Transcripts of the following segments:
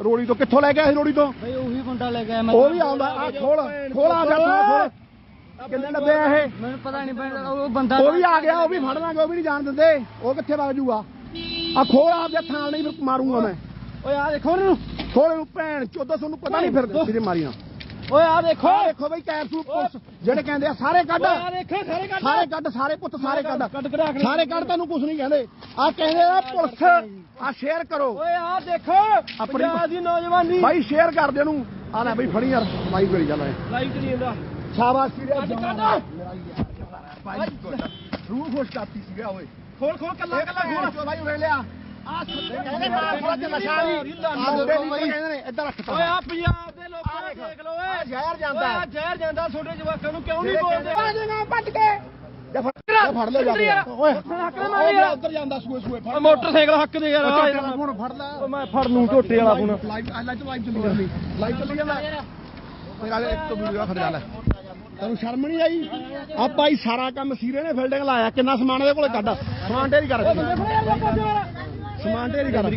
ਰੋੜੀ ਤੋਂ ਕਿੱਥੋਂ ਲੈ ਆਇਆ ਸੀ ਰੋੜੀ ਤੋਂ? ਬਈ ਉਹੀ ਮੁੰਡਾ ਲੈ ਗਿਆ ਮੈਂ ਉਹ ਵੀ ਆਉਂਦਾ ਆ ਖੋਲ ਖੋਲ ਆ ਜਾ ਖੋਲ ਕਿੰਨੇ ਡੱਬੇ ਆ ਇਹ? ਮੈਨੂੰ ਪਤਾ ਨਹੀਂ ਪੈਂਦਾ ਉਹ ਬੰਦਾ ਉਹ ਵੀ ਆ ਗਿਆ ਉਹ ਵੀ ਫੜ ਲਾਂਗੇ ਉਹ ਵੀ ਨਹੀਂ ਜਾਣ ਦਿੰਦੇ। ਉਹ ਕਿੱਥੇ ਵਗ ਜੂਗਾ? ਆ ਖੋਲ ਆਪ ਦੇ ਥਾਲ ਨਹੀਂ ਫਿਰ ਮਾਰੂੰਗਾ ਮੈਂ। ਓਏ ਆ ਦੇਖੋ ਇਹਨੂੰ ਖੋਲ ਇਹਨੂੰ ਭੈਣ ਚੋਦਾ ਤੁਹਾਨੂੰ ਪਤਾ ਨਹੀਂ ਫਿਰ ਸਿਰੇ ਮਾਰੀਆਂ। ਓਏ ਆ ਦੇਖੋ। ਆ ਦੇਖੋ ਬਈ ਕੈਪਸੂਲ ਪੁਲਿਸ। ਜਿਹੜੇ ਕਹਿੰਦੇ ਆ ਸਾਰੇ ਕੱਢ। ਆ ਦੇਖੋ ਸਾਰੇ ਕੱਢ। ਸਾਰੇ ਕੱਢ ਸਾਰੇ ਪੁੱਤ ਸਾਰੇ ਕੱਢ ਸਾਰੇ ਕੱਢ ਤੈਨੂੰ ਕੁਝ ਨਹੀਂ ਕਹਿੰਦੇ। ਆ ਕਹਿੰਦੇ ਆ ਪੁਲਿਸ ਆ ਸ਼ੇਅਰ ਕਰੋ। ਓਏ ਆ ਦੇਖੋ ਪੰਜਾਬ ਦੀ ਨੌਜਵਾਨੀ। ਬਾਈ ਸ਼ੇਅਰ ਕਰ ਦੇ ਉਹਨੂੰ। ਆ ਲੈ ਬਈ ਫੜੀ ਯਾਰ। ਲਾਈਵ ਕਰੀ ਚੱਲ ਐ ਲਾਈਵ ਕਰੀ ਜਾਂਦਾ। ਸ਼ਾਬਾਸ਼ ਸੀਰੀਆ ਕੱਢ ਕੱਢ। ਭਾਈ ਰੂਹ। ਖੁਸ਼ ਕਰਤੀ ਸੀਗਾ ਓਏ। ਖੋਲ ਖੋਲ ਕੱਲਾ ਕੱਲਾ ਖੋਲ। ਚੋ ਭਾਈ ਉਰੇ ਲਿਆ। ਆ ਕਹਿੰਦੇ ਮਾਰ ਥੋੜਾ ਜਿਹਾ ਨਸ਼ਾ ਨਹੀਂ ਆ ਮੁੰਡੇ ਨਹੀਂ। ਕਹਿੰਦੇ ਨੇ ਇੱਧਰ ਰੱਖ ਓਏ ਆ ਪੰਜਾਬ ਦੇ ਲੋਕਾਂ ਨੂੰ ਦੇਖ ਲਓ ਓਏ। ਜ਼ਹਿਰ ਜਾਂਦਾ। ਓਏ ਆ ਜ਼ਹਿਰ ਜਾਂਦਾ ਛੋਟੇ ਜਵਾਕਾਂ ਨੂੰ ਕਿਉਂ ਨਹੀਂ ਬੋਲਦੇ? ਆ ਜਾਏਗਾ ਪੱਟ ਕੇ। ਜਾ ਫੜ ਜਾ ਫੜ ਲੈ ਜਾ ਕੇ। ਯਾਰ। ਓਏ। ਉਹ ਉੱਧਰ ਜਾਂਦਾ ਸੂਏ ਸੂਏ ਫੜ ਓ ਮੋਟਰਸਾਈਕਲ ਹੱਕ ਦੇ ਯਾਰ ਝੋਟੇ ਵਾਲਾ ਫੋਨ ਫੜ ਲੈ। ਓ ਮੈਂ ਫੜ ਲੂੰ ਝੋਟੇ ਵਾਲਾ ਫੋਨ। ਲਾਈਵ ਲਾਈਵ ਲਾਈਵ ਚੱਲੀ ਜਾਂਦੀ। ਲਾਈਵ ਚੱਲੀ ਜਾਂਦਾ। ਮੇਰਾ ਇੱਕ ਤੋਂ ਵੀਡੀਓ ਖੜ ਜਾ ਲੈ। ਤੈਨੂੰ ਸ਼ਰਮ ਨਹੀਂ ਆਈ? ਆ ਭਾਈ ਸਾਰਾ ਕੰਮ ਸੀਰੇ ਨੇ ਫਿਲਡਿੰਗ ਲਾਇਆ। ਕਿੰਨਾ ਸਮਾਨ ਇਹਦੇ ਕੋਲੇ ਕੱਢ। ਸਮਾਨ ਢੇਰੀ ਕਰ। ਸਮਾਨ ਢੇਰੀ ਕਰ।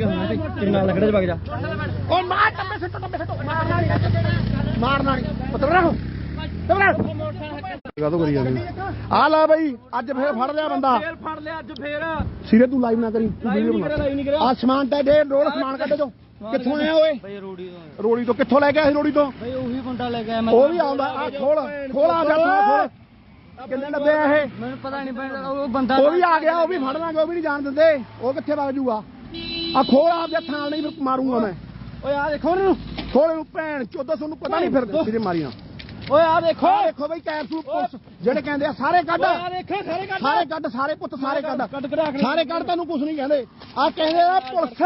ਕਿੰਨਾ ਲੱਗੜੇ ਚ ਵਗ ਜਾ। ਓ ਮਾਰ ਟੱਪੇ ਸਿੱਟੋ ਟੱਪੇ ਸਿੱਟੋ ਮਾਰਨਾ ਕਰੀ ਜਾਂਦੀ ਆ ਲੈ ਬਈ ਅੱਜ ਫੇਰ ਫੜ ਲਿਆ ਬੰਦਾ। ਫੇਰ ਫੜ ਲਿਆ ਅੱਜ ਫੇਰ। ਸੀਰੇ ਤੂੰ ਲਾਈਵ ਨਾ ਕਰੀ ਤੂੰ ਵੀਡੀਓ ਬਣਾ। ਆ ਸਮਾਨ ਤਾਂ ਸਮਾਨ ਕੱਢ ਕਿੱਥੋਂ ਆਇਆ ਓਏ? ਬਈ ਰੋੜੀ ਤੋਂ। ਰੋੜੀ ਤੋਂ ਕਿੱਥੋਂ ਲੈ ਕੇ ਆਇਆ ਸੀ ਰੋੜੀ ਤੋਂ? ਬਈ ਉਹੀ ਮੁੰਡਾ ਲੈ ਗਿਆ ਮੈਂ ਉਹ ਵੀ ਆਉਂਦਾ। ਆ ਖੋਲ ਖੋਲ ਆ ਜਾ ਖੋਲ। ਕਿੰਨੇ ਡੱਬੇ ਆ ਇਹ? ਮੈਨੂੰ ਪਤਾ ਨਹੀਂ ਪੈਂਦਾ ਉਹ ਬੰਦਾ ਉਹ ਵੀ ਆ ਗਿਆ ਉਹ ਵੀ ਫੜ ਲਾਂਗੇ ਉਹ ਵੀ ਨਹੀਂ ਜਾਣ ਦਿੰਦੇ। ਉਹ ਕਿੱਥੇ ਵਗ ਜੂਗਾ? ਆ ਖੋਲ ਆਪ ਦੇ ਥਾਲ ਨਹੀਂ ਮਾਰੂੰਗਾ ਮੈਂ। ਓਏ ਆ ਦੇਖੋ ਇਹਨੂੰ। ਖੋਲ ਇਹਨੂੰ ਭੈਣ ਚੋਦਾ ਤੁਹਾਨੂੰ ਪਤਾ ਨਹੀਂ ਫਿਰ ਸਿਰੇ ਮਾਰੀਆਂ। ਓਏ ਆ ਦੇਖੋ। ਆ ਦੇਖੋ ਬਈ ਕੈਪਸੂਲ ਪੁਲਿਸ ਜਿਹੜੇ ਕਹਿੰਦੇ ਆ ਸਾਰੇ ਕੱਢ। ਆ ਦੇਖੋ ਸਾਰੇ ਕੱਢ। ਸਾਰੇ ਕੱਢ ਸਾਰੇ ਪੁੱਤ ਸਾਰੇ ਕੱਢ। ਕੇ ਸਾਰੇ ਕੱਢ ਤੈਨੂੰ ਕੁਝ ਨਹੀਂ ਕਹਿੰਦੇ। ਆ ਕਹਿੰਦੇ ਆ ਪੁਲਿਸ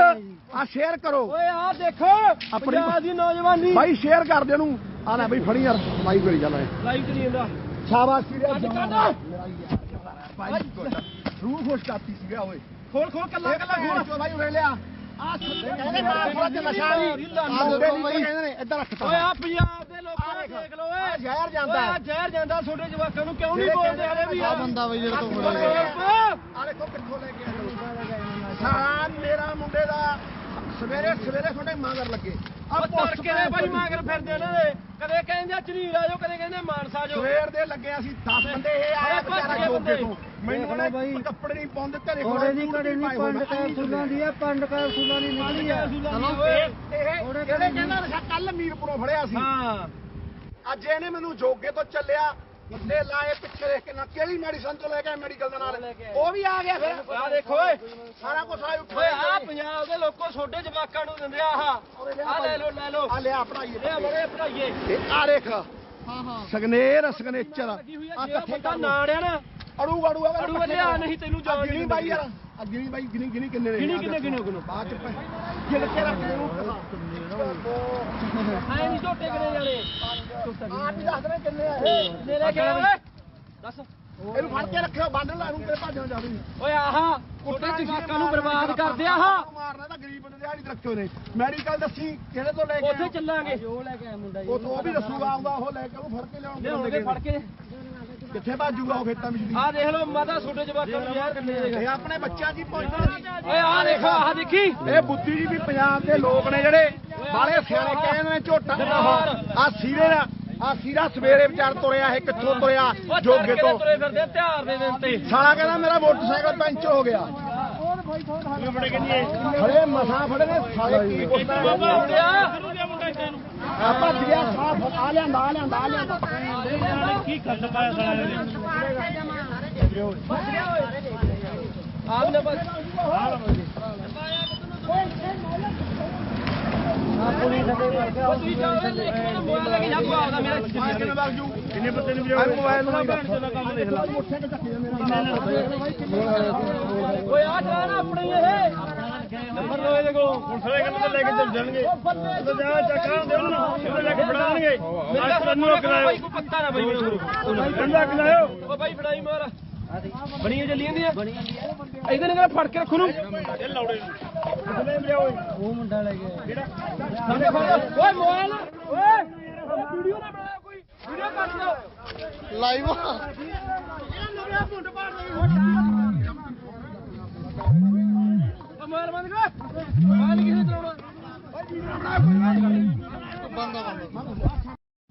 ਆ ਸ਼ੇਅਰ ਕਰੋ। ਓਏ ਆ ਦੇਖੋ ਪੰਜਾਬ ਦੀ ਨੌਜਵਾਨੀ। ਬਾਈ ਸ਼ੇਅਰ ਕਰ ਦੇ ਉਹਨੂੰ ਆ ਲੈ ਬਈ ਫੜੀ ਯਾਰ। ਲਾਈਵ ਕਰੀ ਚੱਲ ਐ ਲਾਈਵ ਕਰੀ ਜਾਂਦਾ। ਸ਼ਾਬਾਸ਼ ਕੱਢ ਕੱਢ। ਭਾਈ ਰੂਹ ਖੁਸ਼ ਕਰਤੀ ਸੀਗਾ ਓਏ। ਖੋਲ ਖੋਲ ਕੱਲਾ ਕੱਲਾ ਖੋਲ। ਚੋ ਭਾਈ ਉਰੇ ਲਿਆ। ਆ ਕਹਿੰਦੇ ਮਾਰ ਥੋੜਾ ਜਿਹਾ ਨਸ਼ਾ ਨਹੀਂ ਆ ਮੁੰਡੇ ਨਹੀਂ ਕਹਿੰਦੇ ਨੇ ਇੱਧਰ ਰੱਖ ਓਏ ਆ ਪੰਜਾਬ ਦੇ ਲੋਕਾਂ ਨੂੰ ਦੇਖ ਲਓ ਆ ਓਏ ਜ਼ਹਿਰ ਜਾਂਦਾ ਓਏ ਜ਼ਹਿਰ ਜਾਂਦਾ ਛੋਟੇ ਜਵਾਕਾਂ ਨੂੰ ਕਿਉਂ ਨਹੀਂ ਬੋਲਦੇ ਹਲੇ ਵੀ ਆ ਬੰਦਾ ਬਈ ਜਿਹੜਾ ਤੋਂ ਆ ਦੇਖੋ ਕਿੱਥੋਂ ਲੈ ਕੇ ਆਇਆ ਸਾਂ ਮੇਰਾ ਮੁੰਡੇ ਦਾ ਸਵੇਰੇ ਸਵੇਰੇ ਤੁਹਾਡੇ ਮਗਰ ਲੱਗੇ। ਆ ਤੜਕੇ ਦੇ ਬਾਈ ਮਾਗਰ ਫਿਰਦੇ ਦੇ ਕਦੇ ਕਹਿੰਦੇ ਝਨੀਰ ਆ ਜਾਓ ਕਦੇ ਕਹਿੰਦੇ ਮਾਨਸਾ ਜਾਓ। ਸਵੇਰ ਦੇ ਲੱਗੇ ਅਸੀਂ 10 ਬੰਦੇ ਇਹ ਆਇਆ ਵਿਚਾਰਾ ਜੋਗੇ ਬੰਦੇ। ਤੋਂ ਮੈਨੂੰ ਕਹਿੰਦਾ ਕੱਪੜੇ ਨਹੀਂ ਪਾਉਂਦੇ ਘਰੇ ਥੋੜੇ ਦੀ ਘੜੇ ਨਹੀਂ ਪੰਡ ਕੈਪਸੂਲਾਂ ਦੀ ਆ ਪੰਡ ਕੈਪਸੂਲਾਂ ਦੀ ਨਿਕਲੀ ਆ। ਇਹ ਕਹਿੰਦਾ ਕੱਲ ਮੀਰਪੁਰੋਂ ਫੜਿਆ ਸੀ। ਹਾਂ। ਅੱਜ ਇਹਨੇ ਮੈਨੂੰ ਜੋਗੇ ਤੋਂ ਚੱਲਿਆ। ਬੰਦੇ ਲਾਏ ਪਿੱਛੇ ਦੇਖ ਕੇ ਨਾ ਕਿਹੜੀ ਮੈਡੀਸਨ ਤੋਂ ਲੈ ਕੇ ਮੈਡੀਕਲ ਦੇ ਨਾਲ? ਉਹ ਵੀ ਆ ਗਿਆ ਫਿਰ। ਆ ਦੇਖੋ ਓਏ ਸਾਰਾ ਕੁਝ ਆ ਉੱਠ ਓਏ ਆ ਪੰਜਾਬ ਦੇ ਲੋਕੋ ਛੋਟੇ ਜਵਾਕਾਂ ਨੂੰ ਦਿੰਦੇ ਆ ਆਹ। ਆ ਲੈ ਲਓ ਲੈ ਲਓ। ਆ ਲਿਆ ਪੜਾਈਏ ਇਹ ਬੜੇ ਪੜਾਈਏ ਆ ਦੇਖ ਹਾਂ ਹਾਂ। ਸਗਨੇਰ ਸਗਨੇਚਰ ਆ। ਕੱਥੇ ਬੰਦਾ ਨਾੜਿਆ ਨਾ। ਅੜੂ ਅੜੂ ਆ ਅੜੂ ਲਿਆ ਨਹੀਂ ਤੈਨੂੰ ਜਾਣ ਨਹੀਂ ਬਾਈ ਯਾਰ। ਗਿਣੀ ਬਾਈ ਗਿਣੀ ਗਿਣੀ ਕਿੰਨੇ ਨੇ? ਗਿਣੀ ਕਿੰਨੇ ਗਿਣੋ ਗਿਣੋ। ਬਾਅਦ ਚ ਗਿਣ ਕੇ ਰੱਖ ਦੇ ਨੂੰ ਐ ਨਹੀਂ ਝੋਟੇ ਕਰੇ ਜਾਣੇ ਆ ਵੀ ਦੱਸ ਦੇ ਕਿੰਨੇ ਆ ਇਹ? ਲੈ ਲੈ ਕੇ ਆ? ਓਏ। ਦੱਸ। ਇਹਨੂੰ ਫੜ ਕੇ ਰੱਖਿਓ ਬੰਨ ਲਾ ਇਹਨੂੰ ਤੇਰੇ ਭੱਜਣ ਜਾਵੇ ਓਏ ਆਹਾ ਛੋਟੇ ਜਵਾਕਾਂ ਨੂੰ ਬਰਬਾਦ ਕਰਦੇ ਆ। ਆਹ ਮਾਰਨਾ ਤਾਂ ਗਰੀਬ ਬੰਦੇ ਦਿਹਾੜੀ ਰੱਖਿਓ ਨੇ। ਮੈਡੀਕਲ ਦੱਸੀ ਕਿਹੜੇ ਤੋਂ ਲੈ ਕੇ ਉੱਥੇ ਆਇਆ? ਚੱਲਾਂਗੇ। ਜੋ ਲੈ ਕੇ ਆਇਆ ਮੁੰਡਾ ਉਹ ਤੋਂ ਉਹ ਵੀ ਦੱਸੂਗਾ ਆਉਂਦਾ ਉਹ ਲੈ ਕੇ ਉਹਨੂੰ ਫੜ ਕੇ ਲਿਆਉਣ ਲਿਆਉਣਗੇ ਫੜ ਕੇ। ਕਿੱਥੇ ਭਾਜੂਗਾ ਉਹ ਖੇਤਾਂ ਵਿੱਚ ਦੀ? ਆ ਦੇਖ ਲਓ ਮਾਤਾ ਛੋਟੇ ਜਵਾਕਾਂ ਨੂੰ ਯਾਰ ਕਿੰਨੇ ਇਹ ਆਪਣੇ ਬੱਚਿਆਂ ਦੀ ਪਹੁੰਚਣਾ ਓਏ ਆ ਦੇਖੋ ਆਹ ਦੇਖੀ। ਇਹ ਬੁੱਧੀ ਜੀ ਵੀ ਪੰਜਾਬ ਦੇ ਲੋਕ ਨੇ ਜਿਹੜੇ ਬਾਲੇ ਸਿਆਣੇ ਕਹਿੰਦੇ ਨੇ ਝੋਟਾ ਆ ਸੀਰੇ ਦਾ ਆ ਸੀਰਾ ਸਵੇਰੇ ਵਿਚਾਰ ਤੁਰਿਆ ਇਹ ਕਿੱਥੋਂ ਤੁਰਿਆ? ਜੋਗੇ ਤੋਂ। ਤੁਰੇ ਫਿਰਦੇ ਆ ਤਿਉਹਾਰ ਦੇ ਦਿਨ ਤੇ। ਸਾਲਾ ਕਹਿੰਦਾ ਮੇਰਾ ਮੋਟਰਸਾਈਕਲ ਪੈਂਚਰ ਹੋ ਗਿਆ। ਖੜੇ ਮਸਾਂ ਫੜੇ ਨੇ ਸਾਲੇ ਕੀ ਪੁੱਛਦਾ ਮੁੰਡਿਆ ਆ ਭੱਜ ਗਿਆ ਸਾਹ ਆ ਲਿਆਂਦਾ ਆ ਲਿਆਂਦਾ ਆ ਲਿਆਂਦਾ। ਕੀ ਖੱਟ ਪਾਇਆ ਸਾਲੇ ਨੇ ਆਪ ਨੇ ਬਸ ਤੁਸੀਂ ਜਾਓ ਇੱਕ ਮਿੰਟ ਮੋਬਾਈਲ ਲੈ। ਕੇ ਜਾ ਓਏ ਆ ਜਾ ਨਾ ਆਪਣੇ ਇਹ ਨੰਬਰ ਲੋ ਇਹਦੇ ਕੋਲ ਹੁਣ ਸਾਰੇ ਕੰਮ ਲੈ ਕੇ ਚੱਲ ਜਾਣਗੇ ਤੇ ਜਾ ਚੱਕਾਂ ਦੇ ਉਹਨੂੰ ਲੈ ਕੇ ਫੜਾਣਗੇ ਮੇਰਾ ਸਾਨੂੰ ਕਰਾਇਓ ਕੋਈ ਪੱਤਾ ਨਾ ਬਈ ਮੈਨੂੰ ਕੰਦਾ ਕਰਾਇਓ ਓ ਬਾਈ ਫੜਾਈ ਮਾਰ ਬਣੀਆਂ ਚੱਲੀ ਜਾਂਦੀਆਂ ਇਹਦੇ ਨਾਲ ਫੜ ਕੇ ਰੱਖੋ ਨੂੰ। ਇਹ ਲੌੜੇ ਉਹ ਮੁੰਡਾ ਲੈ ਗਿਆ ਕਿਹੜਾ ਓਏ ਮੋਬਾਈਲ ਓਏ ਵੀਡੀਓ ਨਾ ਬਣਾ ਕੋਈ ਵੀਡੀਓ ਕੱਟ ਲਓ ਲਾਈਵ ਮੋਬਾਈਲ ਬੰਦ ਕਰ ਮੋਬਾਈਲ ਕਿਸੇ ਚਲਾਉਣਾ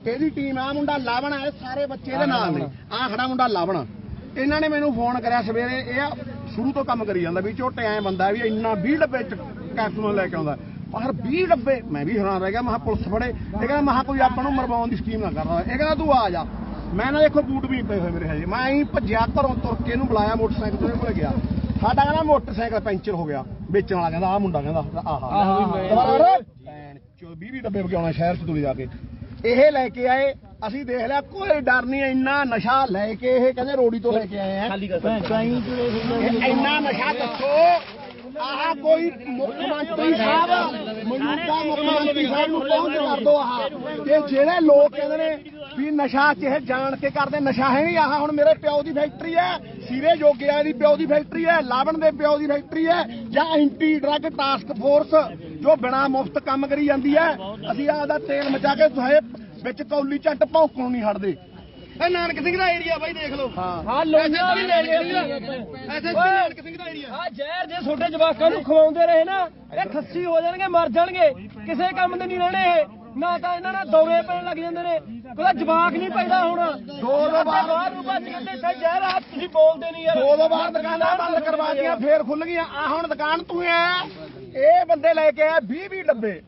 ਇਹਦੀ ਟੀਮ ਆ? ਮੁੰਡਾ ਲਾਵਣ ਇਹ ਸਾਰੇ ਬੱਚੇ ਇਹਦੇ ਨਾਲ ਨੇ। ਆ ਖੜਾ ਮੁੰਡਾ ਲਾਵਣ। ਇਹਨਾਂ ਨੇ ਮੈਨੂੰ ਫੋਨ ਕਰਿਆ ਸਵੇਰੇ, ਇਹ ਸ਼ੁਰੂ ਤੋਂ ਕੰਮ ਕਰੀ ਜਾਂਦਾ ਵੀ ਝੋਟੇ ਐ ਬੰਦਾ ਵੀ ਇੰਨਾ 20 ਡੱਬੇ ਚ ਕੈਪਸੂਲ ਲੈ ਕੇ ਆਉਂਦਾ। ਪਰ 20 ਡੱਬੇ ਮੈਂ ਵੀ ਹੈਰਾਨ ਰਹਿ ਗਿਆ ਮੈਂ ਕਿਹਾ ਪੁਲਿਸ ਫੜੇ। ਇਹ ਕਹਿੰਦਾ ਮੈਂ ਕਿਹਾ ਕੋਈ ਆਪਾਂ ਨੂੰ ਮਰਵਾਉਣ ਦੀ ਸਕੀਮ ਨਾ ਕਰਦਾ ਇਹ ਕਹਿੰਦਾ ਤੂੰ ਆ ਜਾ। ਮੈਂ ਨਾ ਦੇਖੋ ਬੂਟ ਵੀ ਪਏ ਹੋਏ ਮੇਰੇ ਹਜੇ। ਮੈਂ ਐਂ ਭੱਜਿਆ ਘਰੋਂ ਤੁਰ ਕੇ ਇਹਨੂੰ ਬੁਲਾਇਆ ਮੋਟਰਸਾਈਕਲ ਤੇ ਕੋਲੇ ਗਿਆ। ਸਾਡਾ ਕਹਿੰਦਾ ਮੋਟਰਸਾਈਕਲ ਪੈਂਚਰ ਹੋ ਗਿਆ। ਵੇਚਣ ਵਾਲਾ ਕਹਿੰਦਾ ਆ ਮੁੰਡਾ ਕਹਿੰਦਾ ਆਹਾ। ਭੈਣ ਚੋ 20 ਡੱਬੇ ਵਗਾਉਣਾ ਸ਼ਹਿਰ ਚ ਤੁਰੀ ਜਾ ਕੇ। ਇਹ ਲੈ ਕੇ ਆਏ। ਅਸੀਂ ਦੇਖ ਲਿਆ ਕੋਈ ਡਰ ਨਹੀਂ ਇੰਨਾ ਨਸ਼ਾ ਲੈ ਕੇ ਇਹ ਕਹਿੰਦੇ ਰੋੜੀ ਤੋਂ ਲੈ ਕੇ ਆਏ ਆ। ਇੰਨਾ ਨਸ਼ਾ ਦੱਸੋ ਆਹ ਕੋਈ ਮੁੱਖ ਮੰਤਰੀ ਸਾਹਿਬ ਮੌਜੂਦਾ ਮੁੱਖ ਮੰਤਰੀ ਸਾਹਿਬ ਨੂੰ ਪਹੁੰਚ ਕਰ ਦੋ ਆਹ। ਕਿ ਜਿਹੜੇ ਲੋਕ ਕਹਿੰਦੇ ਨੇ ਵੀ ਨਸ਼ਾ ਚ ਇਹ ਜਾਣ ਕੇ ਕਰਦੇ ਨਸ਼ਾ ਹੈ ਨਹੀਂ ਆਹ ਹੁਣ ਮੇਰੇ ਪਿਓ ਦੀ ਫੈਕਟਰੀ ਹੈ ਸੀਰੇ ਜੋਗਿਆ ਦੀ ਪਿਓ ਦੀ ਫੈਕਟਰੀ ਹੈ ਲਾਵਣ ਦੇ ਪਿਓ ਦੀ ਫੈਕਟਰੀ ਹੈ ਜਾਂ ਐਂਟੀ ਡਰੱਗ ਟਾਸਕ ਫੋਰਸ ਜੋ ਬਿਨਾ ਮੁਫਤ ਕੰਮ ਕਰੀ ਜਾਂਦੀ ਹੈ। ਅਸੀਂ ਆਦਾ ਤੇਲ ਮਚਾ ਕੇ ਤੁਹੇ ਵਿੱਚ ਕੌਲੀ ਚੱਟ ਭੌਂਕਣੋਂ ਨਹੀਂ ਹਟਦੇ। ਇਹ ਨਾਨਕ ਸਿੰਘ ਦਾ ਏਰੀਆ ਬਾਈ ਦੇਖ ਲਓ। ਹਾਂ। ਹਾਂ ਲੋਹੀਆਂ ਵੀ ਲੈ ਐਸਐਸਪੀ ਨਾਨਕ ਸਿੰਘ ਦਾ ਏਰੀਆ ਆ ਜ਼ਹਿਰ ਜੇ ਛੋਟੇ ਜਵਾਕਾਂ ਨੂੰ ਖਵਾਉਂਦੇ ਰਹੇ ਨਾ ਇਹ ਖੱਸੀ ਹੋ ਜਾਣਗੇ ਮਰ ਜਾਣਗੇ। ਕਿਸੇ ਕੰਮ ਦੇ ਨਹੀਂ ਰਹਿਣੇ ਇਹ। ਨਾ ਤਾਂ ਇਹਨਾਂ ਨਾਲ ਦੌਰੇ ਪੈਣ ਲੱਗ ਜਾਂਦੇ ਨੇ। ਕੋਈ ਜਵਾਕ ਨਹੀਂ ਪੈਦਾ ਹੋਣਾ। ਦੋ ਦੋ ਵਾਰ ਬਾਹਰ ਨੂੰ ਭੱਜ ਕੇ ਤੇ ਇੱਥੇ ਜ਼ਹਿਰ ਆ ਤੁਸੀਂ ਬੋਲਦੇ ਨਹੀਂ ਯਾਰ। ਦੋ ਦੋ ਵਾਰ ਦੁਕਾਨਾਂ ਬੰਦ ਕਰਵਾਤੀਆਂ ਫੇਰ ਖੁੱਲ ਗਈਆਂ। ਆ ਹੁਣ ਦੁਕਾਨ ਤੂੰ ਐ। ਇਹ ਬੰਦੇ ਲੈ ਕੇ ਆਏ 20 20 ਡੱਬੇ।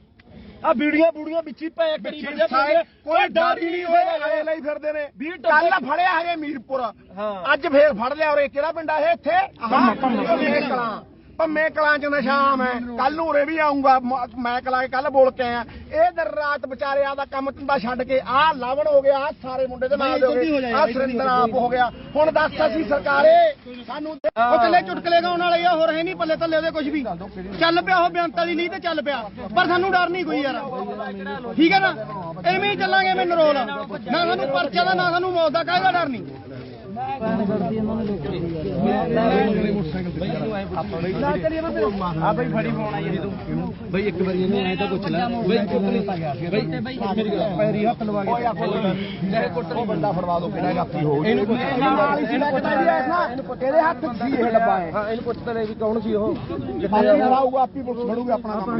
ਆ ਵੀਡੀਓ ਬੂੜੀਆਂ ਵਿੱਚ ਹੀ ਪੈ ਕਰੀ ਫਿਰਦੇ ਕੋਈ ਡਰ ਹੀ ਨਹੀਂ ਹੋਇਆ ਇਹ ਲਈ ਫਿਰਦੇ ਨੇ। ਕੱਲ ਫੜਿਆ ਹਜੇ ਮੀਰਪੁਰ। ਹਾਂ। ਅੱਜ ਫੇਰ ਫੜ ਲਿਆ ਔਰ ਇਹ ਕਿਹੜਾ ਪਿੰਡ ਆ ਇਹ? ਇੱਥੇ ਕਲਾਂ ਭੰਮੇ ਕਲਾਂ ਚ ਨਸ਼ਾ ਮੈਂ ਕੱਲ ਨੂੰ ਉਰੇ ਵੀ ਆਉਂਗਾ ਮੈਂ ਕਲਾਂ ਕੇ ਕੱਲ ਬੋਲ ਕੇ ਆਇਆ। ਇਹ ਦਰ ਰਾਤ ਵਿਚਾਰੇ ਆਦਾ ਕੰਮ ਧੰਦਾ ਛੱਡ ਕੇ ਆਹ ਲਾਵਣ ਹੋ ਗਿਆ ਆਹ ਸਾਰੇ ਮੁੰਡੇ ਦੇ ਨਾਲ ਦੇ ਹੋ ਗਏ। ਆਹ ਸੁਰਿੰਦਰ ਆਪ ਹੋ ਗਿਆ। ਹੁਣ ਦੱਸ ਅਸੀਂ ਸਰਕਾਰੇ ਸਾਨੂੰ ਉਹ ਕੱਲੇ ਚੁਟਕਲੇ ਗਾਉਣ ਵਾਲੇ ਆ ਹੋਰ ਹੈ ਨਹੀਂ ਪੱਲੇ ਥੱਲੇ ਉਹਦੇ ਕੁਝ ਵੀ। ਚੱਲ ਪਿਆ ਉਹ ਬੇਅੰਤਾ ਦੀ ਨਹੀਂ ਤੇ ਚੱਲ ਪਿਆ। ਪਰ ਸਾਨੂੰ ਡਰ ਨਹੀਂ ਕੋਈ ਯਾਰ। ਠੀਕ ਹੈ ਨਾ? ਐਵੇਂ ਹੀ ਚੱਲਾਂਗੇ ਮੈਂ ਨਰੋਲ ਨਾ ਸਾਨੂੰ ਪਰਚਾ ਦਾ ਨਾ ਸਾਨੂੰ ਮੌਤ ਦਾ ਕਾਹਦਾ ਡਰ ਨਹੀਂ? ਆ ਬਈ ਫੜੀ ਪਾਉਣਾ ਜੀ ਤੂੰ ਬਈ ਇੱਕ ਵਾਰੀ ਇਹਨੇ ਐ ਤਾਂ ਪੁੱਛ ਲੈ ਬਈ ਬਈ ਪੈਰੀ ਹੱਥ ਲਵਾ ਕੇ ਚਾਹੇ ਕੁੱਟਰ ਬੰਦਾ ਫੜਵਾ ਦੋ ਕਿਹੜਾ ਗਾਪੀ ਹੋ ਇਹਨੂੰ ਨਾਲ ਹੀ ਸਿੱਧਾ ਕਿਤਾ ਵੀ ਐ ਇਹਦੇ ਹੱਥ ਸੀ ਇਹ ਲੱਭਾ ਹੈ ਹਾਂ ਇਹਨੂੰ ਪੁੱਛ ਲੈ ਵੀ ਕੌਣ ਸੀ ਉਹ ਆਪੀ ਫੜਾਊਗਾ ਆਪੀ ਪੁਲਿਸ ਫੜੂਗਾ ਆਪਣਾ ਕੰਮ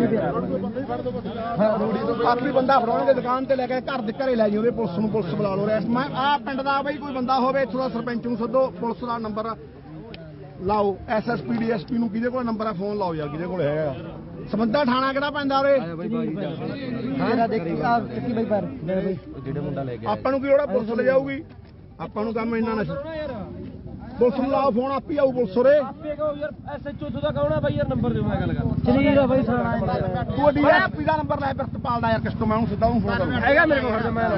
ਆਪੀ ਬੰਦਾ ਫੜਾਉਣਗੇ ਦੁਕਾਨ ਤੇ ਲੈ ਕੇ ਘਰ ਦੇ ਘਰੇ ਲੈ ਜੀ ਉਹਦੇ ਪੁਲਿਸ ਨੂੰ ਪੁਲਿਸ ਬੁਲਾ ਲਓ ਰੈਸਟ ਮੈਂ ਆ ਪਿੰਡ ਦਾ ਬਈ ਕੋਈ ਬੰਦਾ ਹੋਵੇ, ਇੱਥੋਂ ਦਾ ਸਰਪੰਚ ਨੂੰ ਸੱਦੋ ਪੁਲਿਸ ਦਾ ਨੰਬਰ ਲਾਓ ਐਸਐਸਪੀ ਡੀਐਸਪੀ ਨੂੰ ਕਿਹਦੇ ਕੋਲ ਨੰਬਰ ਆ ਫੋਨ ਲਾਓ ਯਾਰ ਕਿਹਦੇ ਕੋਲ ਹੈਗਾ। ਸਮੰਦਾ ਥਾਣਾ ਕਿਹੜਾ ਪੈਂਦਾ ਉਰੇ ਮੇਰਾ ਦੇਖੀ ਆ। ਚੱਕੀ ਬਈ ਪਰ ਆਪਾਂ ਨੂੰ ਕੀ ਲੋੜ ਪੁਲਿਸ ਲੈ ਜਾਊਗੀ। ਆਪਾਂ ਨੂੰ ਕੰਮ ਇੰਨਾ ਨਸ਼ਾ ਪੁਲਿਸ ਨੂੰ ਲਾਓ ਫੋਨ ਆਪੀ ਆਊ ਪੁਲਿਸ ਉਰੇ। ਆਪੇ ਕਹੋ ਯਾਰ ਐਸਐਚਓ ਦਾ ਕੌਣ ਆ ਬਾਈ ਯਾਰ ਨੰਬਰ ਦਿਓ ਮੈਂ ਗੱਲ ਕਰ। ਚਲੀਗਾ ਬਈ ਸਾਰਾ ਤੂੰ ਡੀਐਸਪੀ ਦਾ ਨੰਬਰ ਲੈ ਪਿਸਤਪਾਲ ਦਾ ਯਾਰ ਕਿਸ ਤੋਂ ਮੈਂ ਉਹਨੂੰ ਸਿੱਧਾ ਉਹਨੂੰ ਫੋਨ ਕਰੂੰ ਹੈਗਾ ਮੇਰੇ ਕੋਲ ਖੜਦਾ ਮੈਂ